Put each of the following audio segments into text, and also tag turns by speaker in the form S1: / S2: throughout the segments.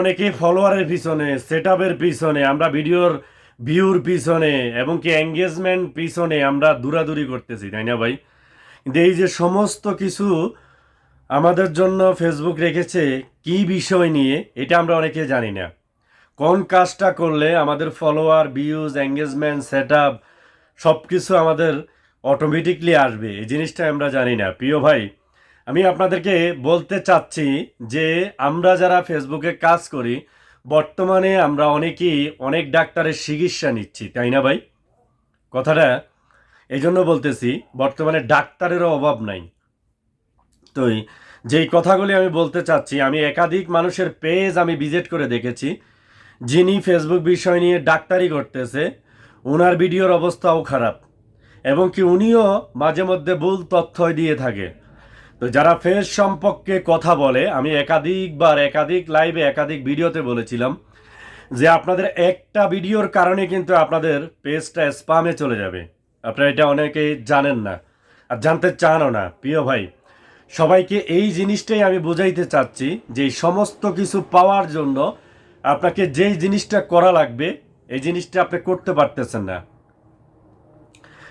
S1: অনেকে ফলোয়ারের পিছনে সেট পিছনে, আমরা ভিডিওর ভিউর পিছনে এবং কি এঙ্গেজমেন্ট পিছনে আমরা দূরাদূরি করতেছি, তাই না ভাই? কিন্তু এই যে সমস্ত কিছু আমাদের জন্য ফেসবুক রেখেছে, কি বিষয় নিয়ে, এটা আমরা অনেকে জানি না। কোন কাজটা করলে আমাদের follower views engagement set up সব কিছু আমাদের অটোমেটিকলি আসবে, এই জিনিসটা আমরা জানি না। প্রিয় ভাই আমি আপনাদেরকে বলতে চাচ্ছি যে আমরা যারা ফেসবুকে কাজ করি, বর্তমানে আমরা অনেকেই অনেক ডাক্তারের চিকিৎসা নিচ্ছি, তাই না ভাই? কথাটা এই জন্য বলতেছি, বর্তমানে ডাক্তারেরও অভাব নাই। তো যেই কথাগুলি আমি বলতে চাচ্ছি, আমি একাধিক মানুষের পেজ আমি ভিজিট করে দেখেছি, যিনি ফেসবুক বিষয় নিয়ে ডাক্তারি করতেছে ওনার ভিডিওর অবস্থাও খারাপ, এবং কি উনিও মাঝে মধ্যে ভুল তথ্য দিয়ে থাকে। তো যারা ফেস সম্পর্কে কথা বলে, আমি একাধিকবার, একাধিক লাইভে একাধিক ভিডিওতে বলেছিলাম যে আপনাদের একটা ভিডিওর কারণে কিন্তু আপনাদের পেজটা স্পামে চলে যাবে। আপনারা এটা অনেকেই জানেন না আর জানতে চানও না, প্রিয় ভাই। সবাইকে এই জিনিসটাই আমি বুঝাইতে চাচ্ছি যে সমস্ত কিছু পাওয়ার জন্য আপনাকে যেই জিনিসটা করা লাগবে, এই জিনিসটা আপনি করতে পারতেছেন না।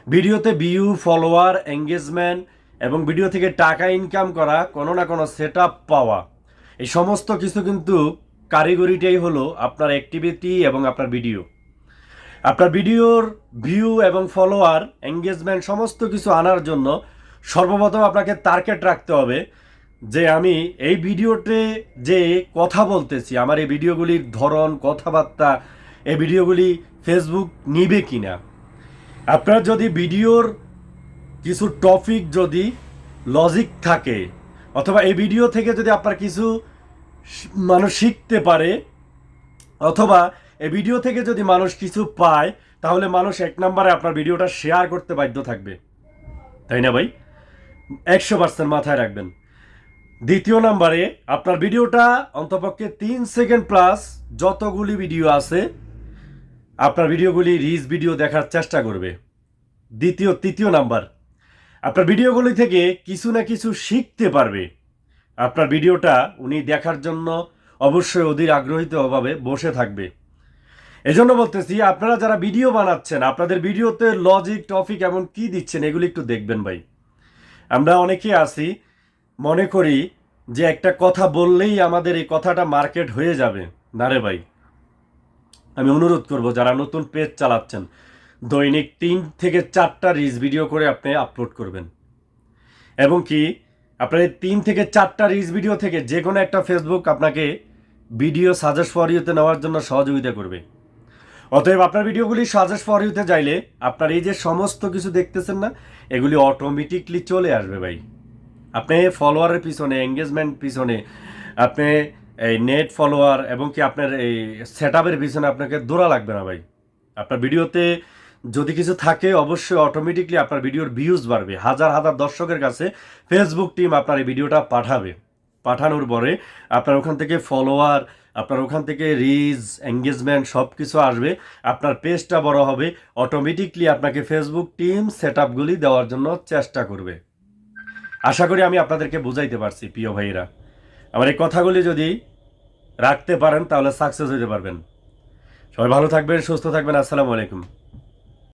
S1: ভিডিওতে ভিউ ফলোয়ার এঙ্গেজমেন্ট এবং ভিডিও থেকে টাকা ইনকাম করা, কোনো না কোনো সেট পাওয়া। এই সমস্ত কিছু কিন্তু কারিগরিটাই হলো আপনার অ্যাক্টিভিটি এবং আপনার ভিডিও আপনার ভিডিওর ভিউ এবং ফলোয়ার এঙ্গেজমেন্ট সমস্ত কিছু আনার জন্য সর্বপ্রথম আপনাকে টার্গেট রাখতে হবে যে আমি এই ভিডিওতে যে কথা বলতেছি, আমার এই ভিডিওগুলির ধরন, কথাবার্তা, এই ভিডিওগুলি ফেসবুক নিবে কিনা। আপনার যদি ভিডিওর কিছু টপিক যদি লজিক থাকে, অথবা এই ভিডিও থেকে যদি আপনার কিছু মানুষ শিখতে পারে, অথবা এই ভিডিও থেকে যদি মানুষ কিছু পায়, তাহলে মানুষ এক নম্বরে আপনার ভিডিওটা শেয়ার করতে বাধ্য থাকবে। তাই না ভাই? একশো পার্সেন্ট মাথায় রাখবেন। দ্বিতীয় নাম্বারে আপনার ভিডিওটা অন্তপক্ষে তিন সেকেন্ড প্লাস যতগুলি ভিডিও আছে, আপনার ভিডিওগুলি রিচ ভিডিও দেখার চেষ্টা করবে। দ্বিতীয়, তৃতীয় নাম্বার। আপনার ভিডিওগুলি থেকে কিছু না কিছু শিখতে পারবে। আপনার ভিডিওটা উনি দেখার জন্য অবশ্যই অধীর আগ্রহীতভাবে বসে থাকবে। এজন্য বলতেছি, আপনারা যারা ভিডিও বানাচ্ছেন, আপনাদের ভিডিওতে লজিক টপিক এমন কি দিচ্ছেন, এগুলি একটু দেখবেন ভাই। আমরা অনেকে আছি, মনে করি যে একটা কথা বললেই আমাদের এই কথাটা মার্কেট হয়ে যাবে। না রে ভাই, আমি অনুরোধ করব, যারা নতুন পেজ চালাচ্ছেন দৈনিক তিন থেকে চারটা রিলস ভিডিও করে আপনি আপলোড করবেন। এবং কি, আপনার এই তিন থেকে চারটা রিলস ভিডিও থেকে যে কোনো একটা ফেসবুক আপনাকে ভিডিও সাজেস্ট ফর ইউতে নেওয়ার জন্য সহযোগিতা করবে। অতএব আপনার ভিডিওগুলি সাজেস্ট ফর ইউতে যাইলে আপনার এই যে সমস্ত কিছু দেখতেছেন না, এগুলি অটোমেটিকলি চলে আসবে ভাই। আপনি ফলোয়ারের পিছনে এঙ্গেজমেন্ট পিছনে, আপনি এই নেট ফলোয়ার এবং কি আপনার এই সেট আপের পিছনে আপনাকে দৌড়া লাগবে না ভাই। আপনার ভিডিওতে যদি কিছু থাকে, অবশ্যই অটোমেটিকলি আপনার ভিডিওর ভিউজ বাড়বে। হাজার হাজার দর্শকের কাছে ফেসবুক টিম আপনার এই ভিডিওটা পাঠাবে। পাঠানোর পরে আপনার ওখান থেকে ফলোয়ার আপনার ওখান থেকে রিচ এঙ্গেজমেন্ট সব কিছু আসবে। আপনার পেজটা বড় হবে। অটোমেটিকলি আপনাকে ফেসবুক টিম সেট আপগুলি দেওয়ার জন্য চেষ্টা করবে। আশা করি আমি আপনাদেরকে বুঝাইতে পারছি, প্রিয় ভাইরা আমার এই কথাগুলি যদি রাখতে পারেন, তাহলে সাকসেস হতে পারবেন। সবাই ভালো থাকবেন, সুস্থ থাকবেন। আসসালামু আলাইকুম।